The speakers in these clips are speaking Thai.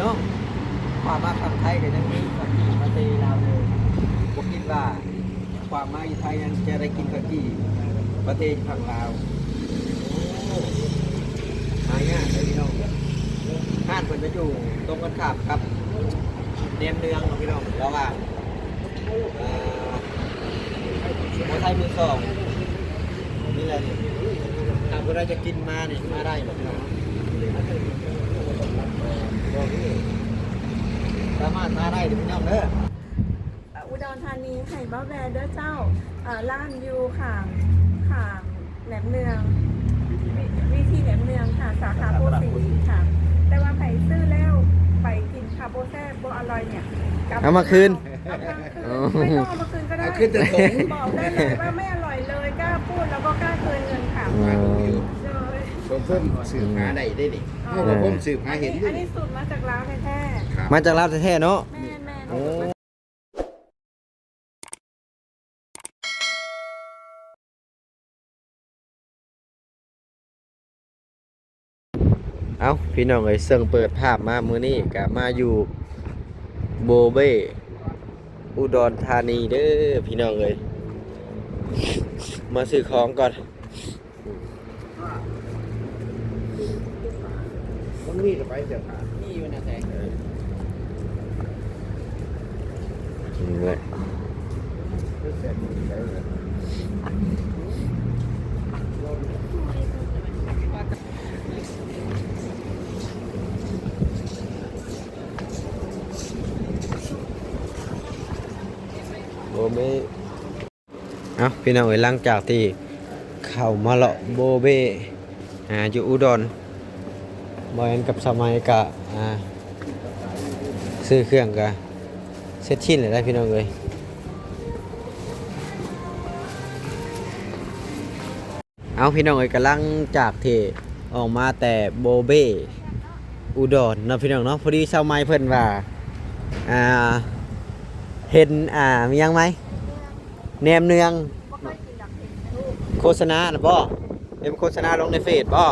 น้องความมาฝั่งไทยก็ยังมีข้าวจี่มาเตลาวเลยผมคิดว่าความมาอยู่ไทยนั้นจะได้กินข้าวจี่ประเทศฝั่งลาวหายากเลยพี่น้องห้านคนจะอยู่ตรงกันข้ามครับเนียมเนืองพี่น้องระหว่างเอ่อมอไทยมือสองนี่แหละนี่ถ้าเราจะกินมาเนี่ยมาได้หมดพี่น้อง สามารถมาได้ถึงย่อมเด้ออุดรธานีไห่บ้าแวร์เด้อเจ้าเอ่อร้านอยูข่างข่างแหลมเนืองวิวิธีแหลมเนืองค่ะ สาขาโพสีค่ะ แต่ว่าไผ่ซื้อแล้วไปกินคาโบแซ่บบ่อร่อยเนี่ยกลับเอามาคืนเอามาคืนไม่ต้องเอามาคืนก็ได้เอาขึ้นแต่ถุงบอกได้เลยว่าไม่อร่อยเลยกล้าพูดแล้วก็กล้าคืนเงินค่ะอืมเลยผมเพิ่มสืบหาได้ได้ดิ เพราะว่าผมสืบหาเห็นด้วอัยนนี้สูตรมาจากร้านแท้ครับมาจากลาวแท้ๆเนาะ ๆแม่แม่โอ้เอาพี่น้องเอ้ยเสิ่งเปิดภาพมามื้อนี้ก็มาอยู่โบเบ้อุดรธานีเด้อพี่น้องเอ้ยมาซื้อของก่อน ต้องรีบไปเสียผ่านี่อยู่นะแสงนี่เลยเสร็จใช้เลยโบเบ้เอาพี่น้องเอ้ยหลังจากที่เข้ามาเลาะโบเบ้อ่าอยู่อุดร บอยนกับสมัยกะอ่าซื้อเครื่องกะเซ็ตชิ้นเลยได้พี่น้องเอ้ยเอาพี่น้องเอ้ยกำลังจากที่ออกมาแต่โบเบอุดรเนาะพี่น้องเนาะพอดีสมัยเพิ่นว่าอ่าเห็นอ่ามียังไหมแนมเนือง โฆษณาน่ะบ่เอ็มโฆษณาลงในเฟซบ่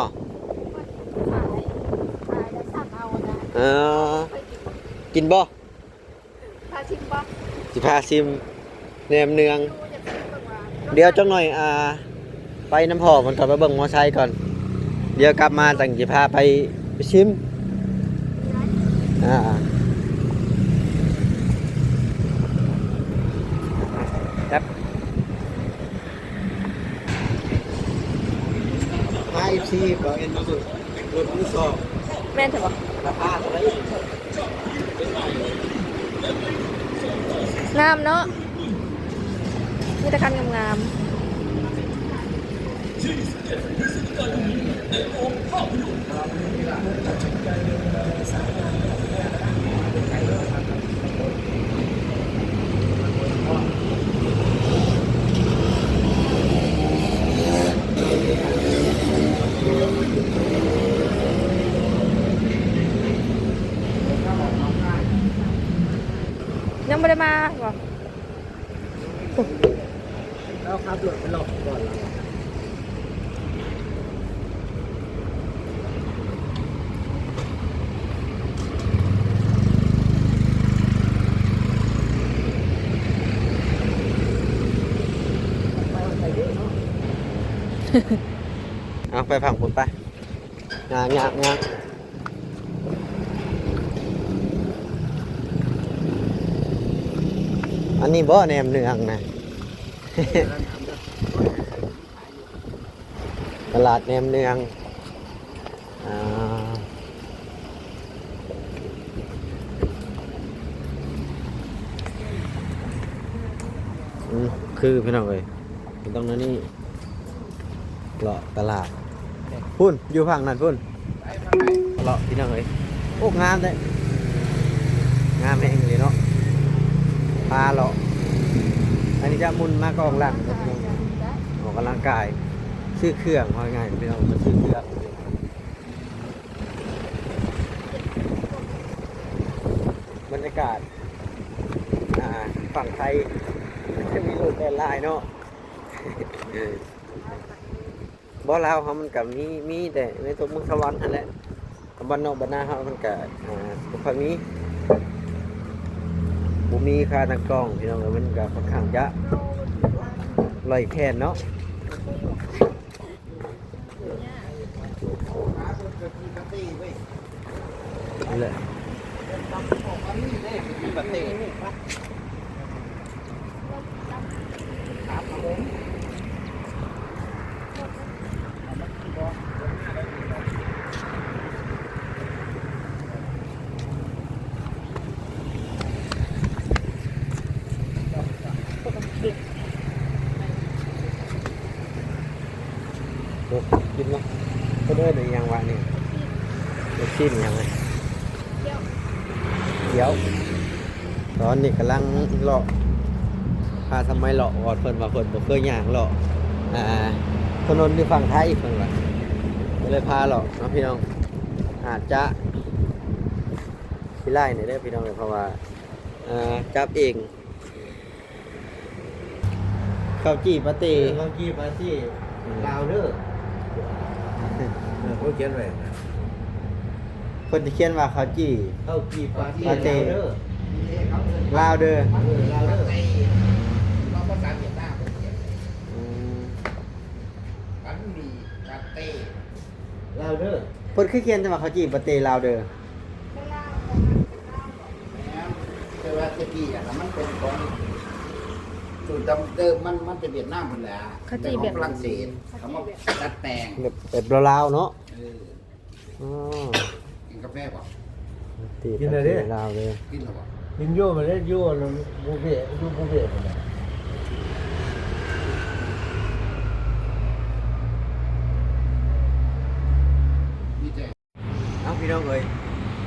เออกินบ่พาชิมบ๊อบสิพาซิมแนมเนืองเดี๋ยวจังหน่อยอ่า ไปน้ำพอมันก่อนไปเบิ่งมอไซค์ก่อน เดี๋ยวกลับมาตั้งสิพาไปไปชิม อ่าครับไอซีก็เอ็นมาสุดรถมือสองแม่นเถอะวาคาเท่าไงามเนาะมีต่คันงามๆ ยังไม่ได้มาหรอแล้วครับรถเป็นหลอกก่อนเราเอาไปฝั่งผมไปงางงางงาง อันนี้บ่แนมเนืองนะตลาดแนมเนืองอ่าคือพี่น้องเอ้ยเป็นตรงนั้นนี่เลาะตลาดพุ่นอยู่ฝั่งนั้นพุ่นเลาะพี่น้องเอ้ยโอ้งามเลยงามเองาะพาเลาะอันนี้จะมุนมากองหลังครับพี่น้องออกกำลังกาย ซื้อเครื่องว่าง่ายพี่น้องมาซื้อเครื่องบรรยากาศอ่าฝั่งไทยจะมีรถแดนไลน์เนาะบ่ลาวเขามันกับมีมีแต่ในตัวเมืองสวรรค์นั่นแหละบ้านนอกบ้านนาเฮามันก็อ่าบ่ค่อ ผมมีค่าทางกล้องพี่น้องเอ้ยมันก็ค่อนข้างจะลอยแค้นเนาะนี่แหละครับผมอ้กินเนาะก็เด้อหรือยังวะนี่ลูกชิ้นยังไง เดี๋ยว ตอนนี้กำลังเลาะพาทำไมเลาะก่อนเพิ่นว่าเพิ่นบ่เคยย่างเลาะอ่าถนนที่ฝั่งไทยเพิ่นว่าก็เลยพาเลาะเนาะพี่น้องอาจจะพี่ไล่เนี่ยเด้อพี่น้องเพราะว่าอ่าจับเองข้าวจี้ปาเต้เมื่อกี้มาที่ลาวเด้อเขาเขียนไว้นะ คนที่เขียนว่าข้าวจี้ เข้ากี่ปาที่ปาเต้เด้อลาวเด้อเออลาวเด้อเราภาษาเวียดนามเขียนอืมปันมีปาเต้ลาวเด้อเพิ่นคือเขียนแต่ว่าข้าวจี้ปาเต้ลาวเด้อแต่ว่าตะกี้อะมันเป็นของสูตรเดิมมันมันจะเวียดนามหมดแหละเขาจะเวียดฝรั่งเศสเขามาดัดแปลงแบบแบบลาวๆเนาะเออ อ๋อกิ นกาแฟป่ะตีกินอะไรดิ ลาวเด้อกินหรอป่ะยินโยมาเล่นโยแล้วบูเฟ่ยูบูเฟ่คนละมีแต่เอ้าพี่น้องเอ้ย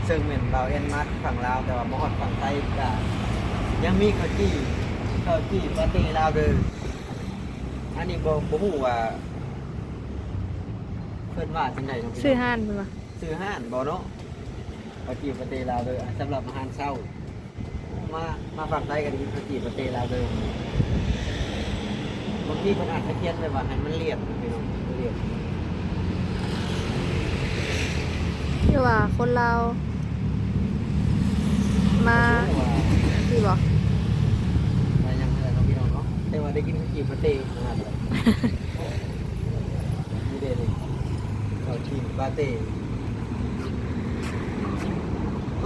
ซึ่งเป็นลาวเอ็นมัดฝั่งลาวแต่ว่าบ่ฮอดฝั่งไทยก็ยังมีข้าวจี้ข้าวจี้ปาเต้ลาวเด้ออันนี้บ่บ่ฮู้ว่าเพิ่นว่าจังไดเนาะพี่น้ง ซื้อห้านเพิ่นว่า ซื้อห้านบ่เนาะปาจีปาเตลาวเลยสำหรับอาหารเช้า มามาฝั่งใต้กันกินปาจีปาเตลาวเลยบางทีมันอาจจะเขียนเลยว่าให้มันเรียบพี่น้องเรียบที่ว่าคนลาวมาว่าที่บ่อะไรยังอะไรเนาะพี่น้องเนาะแต่ว่าได้กินปาจีปาเตนะครับนี่เด้เลยปาจีปาเตต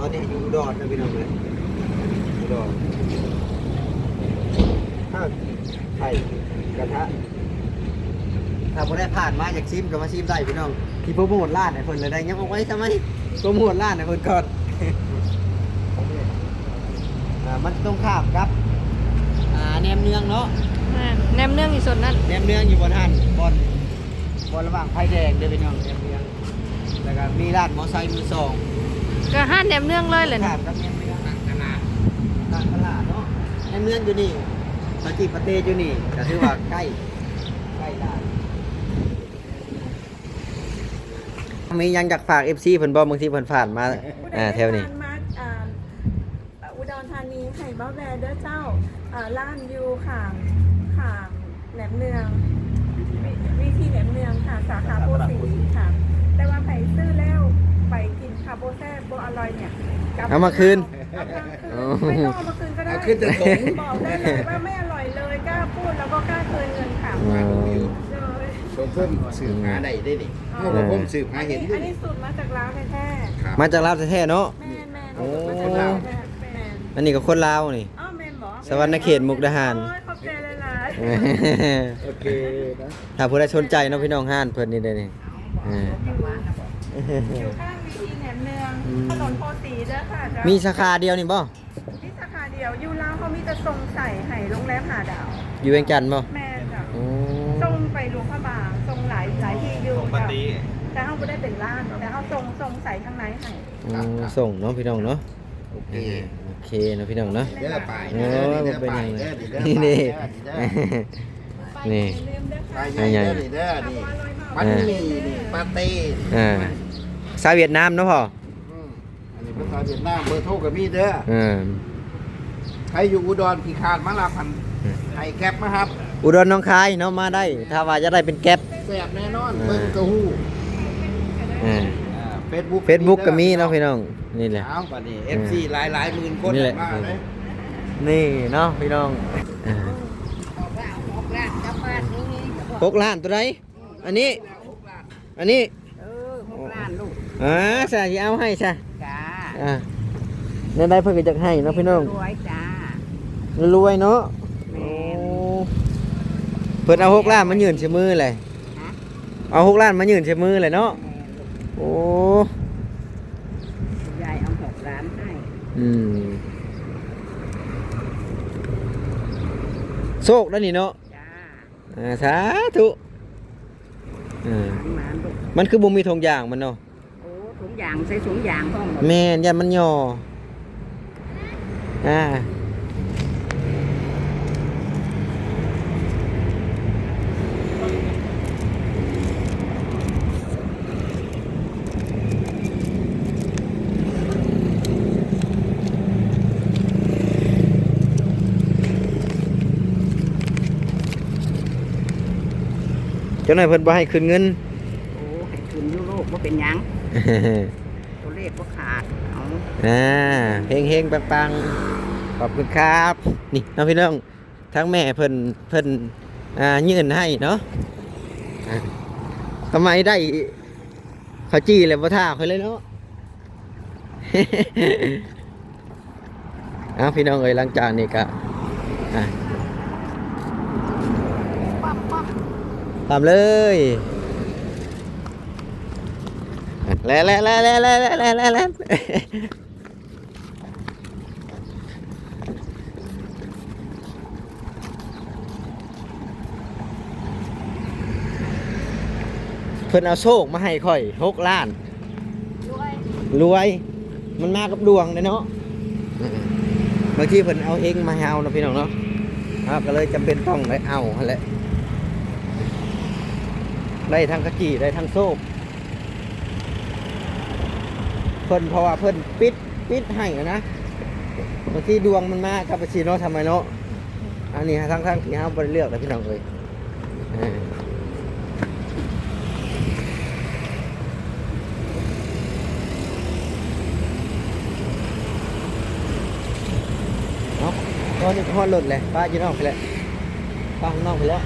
อนนี้อยู่อุดอนนะพี่น้องเลยอุดรข้าวไข่กระทะถ้าบ่ได้ผ่านมาอยากชิมก็มาชิมได้พี่น้องที่โปรโมทร้านให้เพิ่นเลยได้ยังเอาไว้ทำไมโปรโมทร้านให้เพิ่นก่อนอ่ามันต้องข้ามครับอ่าแหนมเนืองเนาะแม่นแหนมเนืองอยู่ส่วนนั้นแหนมเนืองอยู่บนหันบนบนระหว่างไฟแดงเด้อพี่น้องแหนมเนืองแล้วก็มีร้านมอไซค์มือสอง ก็ห้านแหนมเนืองเลยแหละข้านะมกับแหนมเนืองต่างตลาดต่างตลาดเนาะแหนมเนืองอยู่นี่ปาจิปาเตอยู่นี่ก็ถือว่าใกล้ใกล้ได้มียังอยากฝาก FC เพิ่นบ่บางทีเพิ่นผ่านมาผู้ใดอ่าได้แถวนี้ผ่านมาอ่าอุดรธานีไห่บ้าแวร์เด้อเจ้าอ่าร้านอยูข่างข่างแหลมเนืองวิวิธีแหลมเนืองค่ะ สาขาโพสีค่ะ แต่ว่าไผ่ซื้อแล้วไปกินคาโบ แซ่บโบอร่อยเนี่ยกลับเอามาคืนเอามาคืนไม่ต้องเอามาคืนก็ได้เอาขึ้นจะสงบอกได้เลยว่าไม่อร่อยเลยกล้าพูดแล้วก็กล้าคืนเงินค่ะอืมเลยผมเพิ่มสืบหาได้ได้ดิเพราะว่าผมสืบหาเห็นด้วอัยนนี้สูตรมาจากร้านแท้ครับมาจากลาวแท้ๆเนาะ ๆแม่แม่โอ้สูตรมาจากร้านแท้ๆแม่อันนี้ก็คนลาวนี่ อ้าวแม่นบอกสวรรณเขตมุกดาหาร โอ้ยขอบใจหลายโอเคนะถ้าผู้ใดสนใจเนาะพี่น้องห้านเพิ่นนี่ได้นี่อ่าๆอยู่ข้างวิธีแห นมเนืองอืม ถนนโพสีเด้อค่ะเจ้ามีสาขาเดียวนี่บ่ที่สาขาเดียวอยู่ลาวเขามีแต่ทรงใส่ไห่โรงแรมหาดาว อยู่เวียงจันทน์บ่แม่จ้ะโอ้ทรงไปหลวงพระบางทรงหลายหลายที่อยู่จ้ะแต่เขาไม่ได้เป็นร้านแต่เขาทรงทรงใส่ข้างในไห่อืมส่งเนาะพี่น้องเนาะโอเคอ่าโอเคเนาะพี่น้องเนาะ เด้อไปโอ้เด้อยเด้บ่อเป็นไปหยังเลเด้ยอเด้อนี่ไปนี่เด้อเด้อนี่อย่าลืมเด้อไปค่ะเด้อเด้อนี่ มันมีปาเต้อ่าสายเวียดนามเนาะพ่ออืมอันนี้ภาษาเวียดนามเบอร์โทรก็มีเด้ออ่าใครอยู่อุดรพี่คาดมาลาพันให้แก๊ปมาครับอุดรหน้องคายเนาะมาได้ ถ้าว่าจะได้เป็นแก๊ปแซ่บแน่นอนเบิ่งกระหู้อ่าผเฟซบุ๊กเฟซบุ๊กก็มีเนาะพี่น้องนี่แหละเอาบัดนี้ FC หลายหลายๆหมื่นคนนี่แหละ มาเลยนี่เนาะพี่น้องอ่าหกล้านตัวไหนอันนี้ อันนี้ เออหกล้านลูก อ่าใช่เอาให้ใช่จ้าอ่าในได้เพิ่นก็จะให้เนาะพี่น้องรวยจ้ารวยเนาะแม่นโอ้เพิ่นเอาหกล้านมายืนใช้มือเลยฮะเอาหกล้านมายืนใช้มือเลยเนาะแม่นลูกโอ้ยายเอาหกล้านให้อืมโชคแล้วนี่เนาะจ้าอ่าสาธุอ่าหมาลูกมันคือบ่มีทงอย่างมันเนาะโอ้ ถุงยางใส่ถุงยางห้องหมดแม่นยันมันย่ออ่าเจ้าหน่อยเพิ่นบ่ให้คืนเงิน โอ้ ให้คืนยุโรปว่าเป็นหยัง ตัวเลขก็ขาดเอาอ่าเฮงเฮงปังปังๆขอบคุณครับ นี่น้องพี่น้องทั้งแม่เพิ่นเพิ่นอ่ายื่นให้เนาะอ่าทำไมได้เขาวจี้เลยบ่ท่าเขาเลยเนาะเอาพี่น้องเอ้ยหลังจากนี้ก็อะตามเลย แล้วแล้วแล้วแล้วแล้วแล้วแล้วเพิ่นเอาโชคมาให้ข่อยหกล้าน รวยมันมากับดวงเลยเนาะบางทีเพิ่นเอาเองมาให้เอานะพี่น้องเนาะเอาก็เลยจำเป็นต้องได้เอาหั่แหละได้ทั้งกะจีได้ทั้งโซ่ เพิ่นเพราะว่าเพิ่นปิดปิดให้อะนะบางทีดวงมันมากับไปชีเนทำไมเนาะอันนี้ทั้งทั้งๆที่เฮาบ่ได้เลือกเลยพี่น้องเอ้ยเนาะตอนนี้ฮอดรถเลยป้าจีนอกไปแล้วป้าข้างนอกไปแล้ว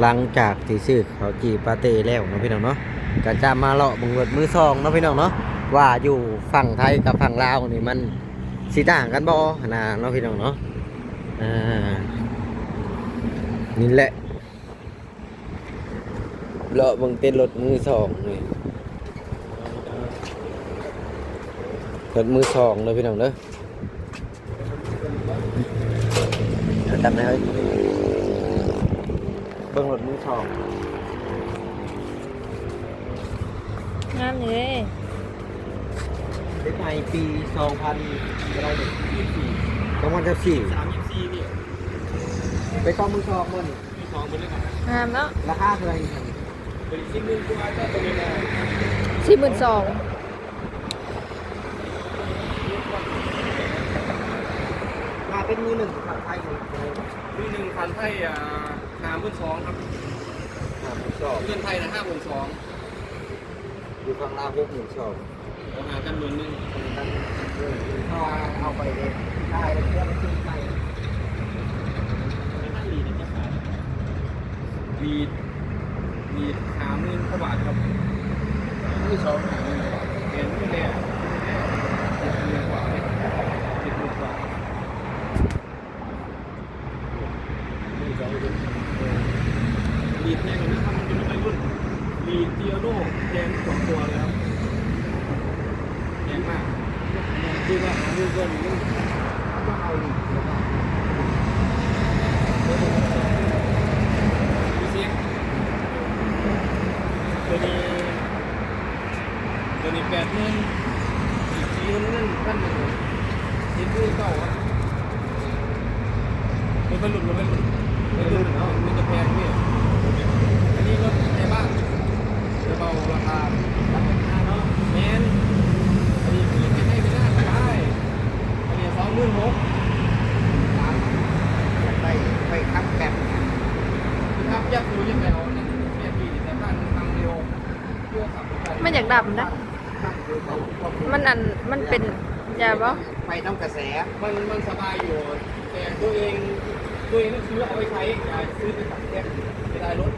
หลังจากที่ซื้อเขาจีปาเต้แล้วนะพี่น้องเนาะก็จะมาเลาะบังรถมือซองนะพี่น้องเนาะ ว่าอยู่ฝั่งไทยกับฝั่งลาวนี่มันสีต่างกันบ่นะเนาะพี่น้องเนาะอ่านี่แหละเลาะบังเต้นรถมือสองนี่รถมือสองเลยพี่น้องเด้อจำได้เฮ้ยเบิ้งรถมือทองงามเลย เด็กใหม่ปี2000อะไรเนี่ย24 2014 34นี่ไปกองมือทองมันมีทองหมดเลยครับงามเนาะราคาเท่าไหร่เป็นสิ่งหนึงกูอาจจะตัวนี้นะสี่หมื่นสองมาเป็นมือหนึ่งฝั่งไทยเลยมีหนึ่งพันไทยอ่าห้าหมื่นสองครับครับชอบเงินไทยนะห้าหมื่นสองอยู่ฝั่งลาวหกหมื่นชอบ เราหากันหมื่นหนึงเอาเอาไปเลยได้แล้วเพื่อนไปซื้อไปไม่ทันลีดจะขายลีดลีดหาหมื่นกว่าบาทครับที่สองหาหมื่นกว่าบาทเห็นไม่เลยเจ็ดหมื่นกว่าเลยเจ็ดหมื่นกว่าลีดแพงกว่านะครับมันเป็นวัยรุ่นลีดเตียโน่แพงสองตัวเลยครับแพงมากคือว่าหาเงินเกินมันก็เอาอยู่นะครับดูสิตัวนี้ตัวนี้ แปดหมื่นอีกทีนึงนั่นพันหนึ่งนี่คือเก่าอะมันเป็นหลุดมันเป็นหลุดเป็นหลุดเนาะมันจะแพงเนี่ยอันนี้ก็แพงมากจะเบาราคาราคาเนาะแมนอันนี้คือไม่ให้ไม่ได้ไม่ได้อันนี้สองหมื่นหกสามไปไปขับแบบครับยักดูยังไงเอาเนี่ยปีแต่บ้านทางเดียวเพื่อขับรถไมันอยากดำนะ มันอันมันเป็นยาบ่ไปต้องกระแส มันมันสบายอยู่ แต่ตัวเองตัวเองต้องซื้อเอาไปใช้อย่าซื้อไปขับแท็กไม่ได้รถ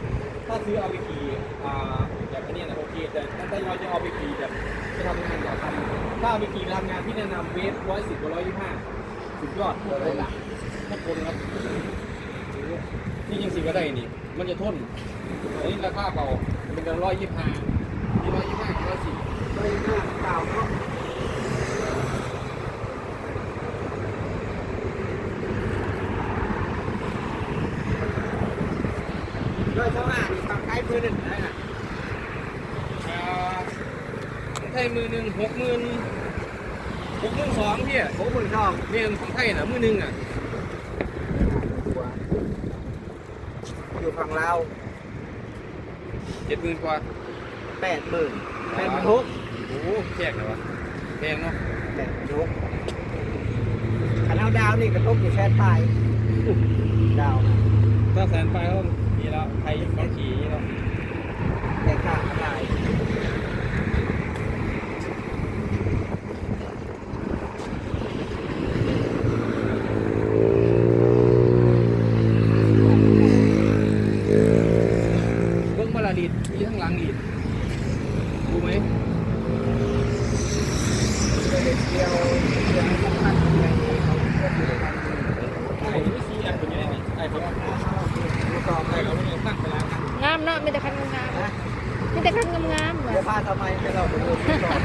ถ้าซื้อเอาไปขี่อ่าแบบอันนี้นะโอเคแต่ถ้าเราจะเอาไปขี่แบบไปทำงานอย่าทำถ้าเอาไปขี่ไปทำงานที่แนะนำเวฟร้อยสิบกับร้อยยี่ห้าสุดยอดเลยล่ะทุกคนครับนี่ยังสิก็ได้นี่ มันจะทนอันนี้ราคาเบาเป็นกันร้อยยี่ห้าที่ร้อยยี่ห้ากับร้อยสิบเลยหน้าเก่าเนาะเลยเท่าไหร่นี่ฝั่งใกล้ มือหนึ่งได้น่ะอ่าไทยมือหนึ่งหกหมื่นหกหมื่นสองพี่โอ้มือทองเรียนของไทยนะมือหนึ่งอะอยู่ฝั่งลาวเจ็ดหมื่นกว่าแปดหมื่นแปดหมื่นหกโอ้โหแจกเลยวะแพงเนาะแปดหมื่นหกขันเอาดาวนี่กระทบอยู่แค่ตายดาวนะถ้าแสนไปก็มีแล้วไทยบางขี่นี่เนาะแต่ค่าก็ได้เบิ้งมาลาลีดมีทั้งหลังลีดรู้ไหมเดียวเดียวเดียวสำคัญอย่างนี้เขาก็อยู่ด้วยกันไอ้ที่ซีแอปเป็นยังไงไอ้ผมดูต่อไปไอ้เราไม่ได้ตั้งเวลากันงามเนาะมีแต่คันงามๆมี แต่คันงามๆเดี๋ยวพาทำไมให้เราไปดูที่ก่อน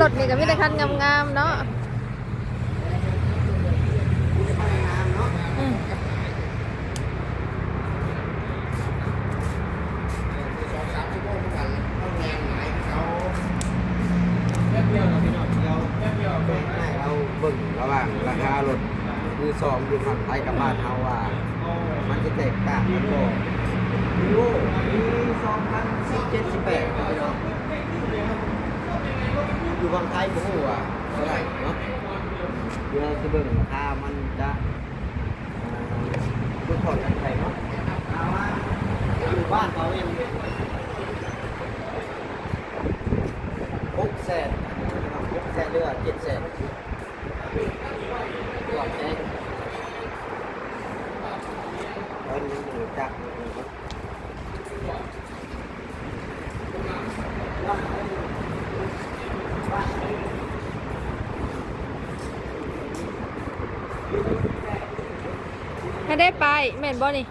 รถนี่ก็มีแต่คันงามๆเนาะอืม สองสามชั่วโมงเหมือนกันเขาแรงหมายเขา แป๊บเดียวเราพี่น้อง เรา แป๊บเดียว แบ่งให้เราเบิ่งระหว่างราคารถมือสองอยู่ฝั่งไทยกับบ้านเฮาว่า มันจะแตกต่างกันบ่มีโลมี สองพันสี่เจ็ดสิบแปดพี่น้องอยู่ฝั่งไทยบ่ฮู้ว่าเท่าไหร่เนาะเดี๋ยวเราจะเบิ่งราคามันจะอ่าดูถอดกันไปเนาะเอาว่าอยู่บ้านเขาเองหกแสนหกแสนเรือเจ็ดแสนหลับใจตอนนี้หนูจัก ให้ได้ไปแม่นบ่นี่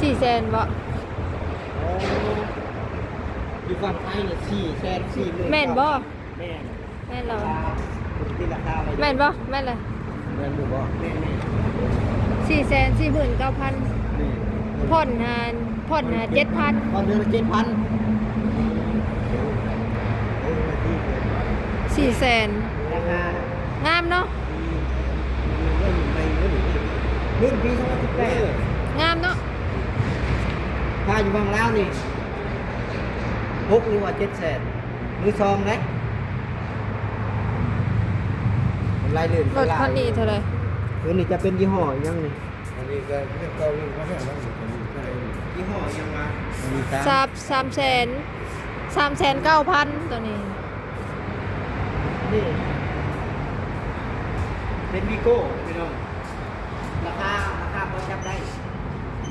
สี่แสนบ่อยู่ฝั่งไทยเนี่ยสี่แสนสี่หมื่นแม่นบ่แม่นแม่นเราคุณที่ราคาอะไรแม่นบ่แม่นเลยแม่นอยู่บ่แม่นแม่นสี่แสนสี่หมื่นเก้าพันแม่นผ่อนหานผ่อนหาเจ็ดพันตอนเดือนละเจ็ดพันโอ้ยมาที่เกินสี่แสนราคางามเนาะ เรื่องในเรื่องเรื่องปีสองพันสิบแปดงามเนาะถ้าอยู่บางลาวนี่หกหรือว่าเจ็ดแสนมือซองนะมันลายเลื่อนรถคันนี้เท่าไหร่ตัวนี้จะเป็นยี่ห้อยังนี่อันนี้ก็เรื่องเก่าเรื่องเขาให้เราอยู่ตรงนี้ก็เลยยี่ห้อยังวะมีตาสามสามแสนสามแสนเก้าพันตัวนี้นี่เป็นวีโก้ พี่น้องราคาราคาพอจับได้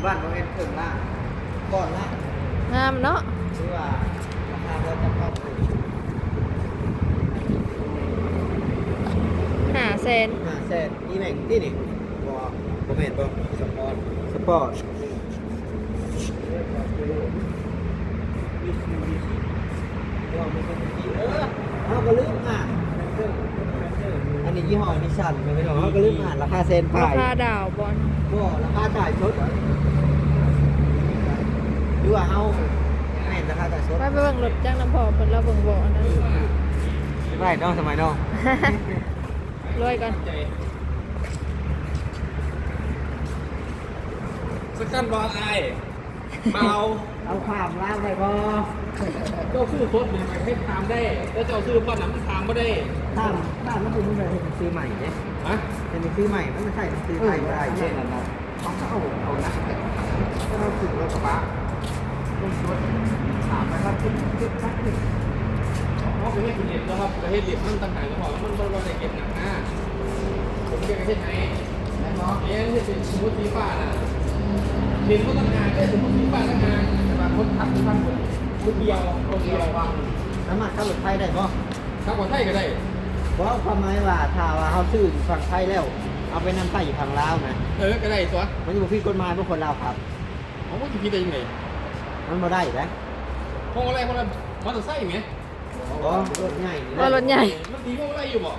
บ้านเราเอ็นเครื่งล่าก่อนละงามเนาะคือว่าราคาพอจับเข้าถึงหาแสนห้าแสนนี่แม่งที่นี่บ่บ่แม่นบ่สปอร์ตสปอร์ตเออเอาก็ลืมอ่านอั นนี้ยี่ห้อนิสสันไม่ต้องเอาก็ลืมอ่านราคาเซนราผ่ายคาดาวบอลบ่ราคาจ่ายสดหรือว่าเอาแม่นราคาจ่ายสดไปไปเบิ่งรถจ้างน้ำพอเพิ่นเราเบิ่งบ่อนั้นไม่น้องสมัยน้องรวยก่อนใจสกันบอลไอ้เบาเอาความลาวได้บ่เจ้าซื้อโคตรเนี่ยให้ตามได้แล้วเจ้าซื้อป้อนน้ำตามไม่ได้ ตามตามมันเป็นมันเป็นซื้อใหม่เนี่ยฮะเป็นซื้อใหม่มันไม่ใช่ซื้อไทยบ่ได้เช่นนั้นนะต้องเข้าเอานะก็เราถึงรถกระบะรถรถถามนะครับคิดคิดสักนิดเพราะประเทศคุณเห็นแล้วครับประเทศเรียบมันต่างหากก็บอกมันบริวารในเก็บหนักนะผมเก็บประเทศไหนแน่นอนเอ๊ะที่เป็นสมมติสีฟ้าน่ะเห็นเขาต่างหากได้สมมติสีฟ้าต่างหากแต่ว่าคนทักที่บ้านผมคนเดียวคนเดียวสามารถเข้ารถไทยได้บ่ทักคนไทยก็ได้ เพราะความหมายว่าถ้าว่าเขาซื้ออยู่ฝั่งไทยแล้ว เอาไปนำไทยอยู่ฝั่งลาวนะเออก็ได้ตัวมันอยู่ผิดกฎหมายพวกคนลาวครับผมว่าจะคิดได้ยังไงมันบ่ได้นะพวกอะไรคนละมอเตอร์ไซค์ไหมอ๋อรถใหญ่นี่ว่ารถใหญ่ มันตีพวกอะไรอยู่บ่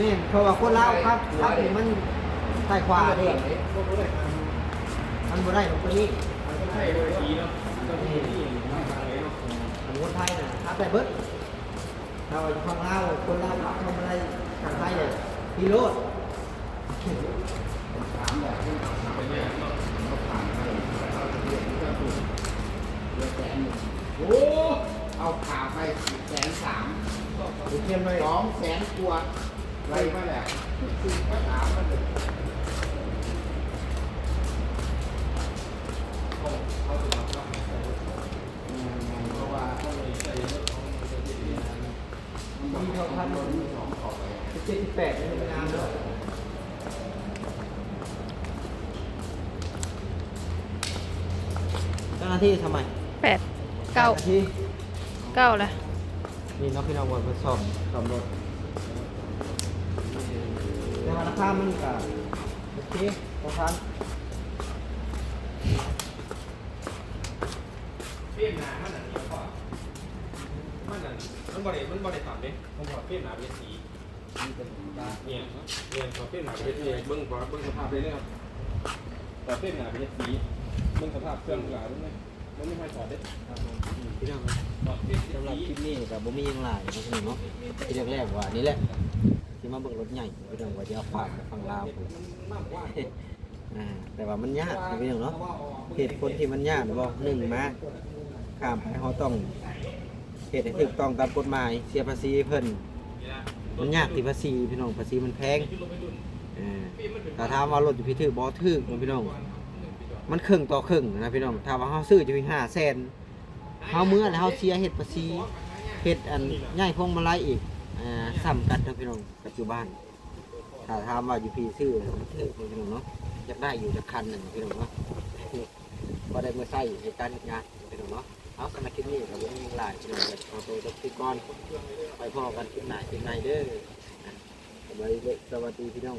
นี่เพราะว่าคนลาวครับครับนี่มันใต้ขวาดิพวกอะไรมันบ่ได้ตรงนี้มันก็ใช่เลยทีเนาะมันก็มีที่มากมายเนาะของคนไทยน่ะครับได้เบิดถ้าว่าอยู่ฝั่งลาวคนลาวครับทำอะไรทางไทยเลยพี่โรดโอ้เอาขาไปแสนสามดูเทียมเลยสองแสนตัวไรมาแล้วคือก็ถามมาเลย พันรถมีสองออกไปเจ็ดสิบแปดนี่มันงามเนาะเจ้าหน้าที่ทำไมแปดเก้าจ้หน้ที่เก้าละนี่น้องพี่น้องวันมาซ่อมซ่อมรถแต่ว่าราคามันก็โอเคพอพันเพี้ยนหนามันหนาเดียวพอมันหนา มันบริมันบริต่ำเนี่ยผมบอกเพี้ยนหนาเป็นสีเนี่ยเนี่ยพอเพี้ยนหนาเป็นสีเบิ้งพอเบิ้งสภาพเลยนะครับพอเพี้ยนหนาเป็นสีเบิ้งสภาพเครื่องกลางด้วยไหมมันไม่ค่อยถอดเด็ดพี่น้องถอดเพี้ยนสำหรับคลิปนี้กับบ่มีหยังหลายนะพี่น้องเนาะที่แรกๆว่านี่แหละที่มาเบิ่งรถใหญ่พี่น้องว่าจะเอาฝากกับฝั่งลาวพุ่นมากกว่าอ่าแต่ว่ามันยากนะพี่น้องเนาะเหตุผลที่มันยากบ่หนึ่งมาข้ามไปเขาต้อง เหตุให้ถูกต้องตามกฎหมาย เสียภาษีเพิ่นมันยากที่ภาษีพี่น้องภาษีมันแพงอ่าแต่ถามว่ารถอยู่พี่ถือบ่ถือนะพี่น้อง มันครึ่งต่อครึ่งนะพี่น้องถ้าว่าเฮาซื้อจะมี5แสนเฮาเมื่อแล้วเฮาเสียเฮ็ดภาษีเฮ็ดอันใหญ่พวงมาลัยอีกอ่าซ้ำกันนะพี่น้องปัจจุบันถ้าถามว่าอยู่พี่ซื้อถือพี่น้องเนาะอยากได้อยู่จะคันหนึงพี่น้องเนาะก็ได้มาใส่ในการเฮ็ดงาน เอาสำหรับคลิปนี้ก็บ่มีหลายพี่น้องก็ขอตัวจบพี่ก้อนไปพอกันคลิปหน้าคลิปในเด้อสวัสดีพี่น้อง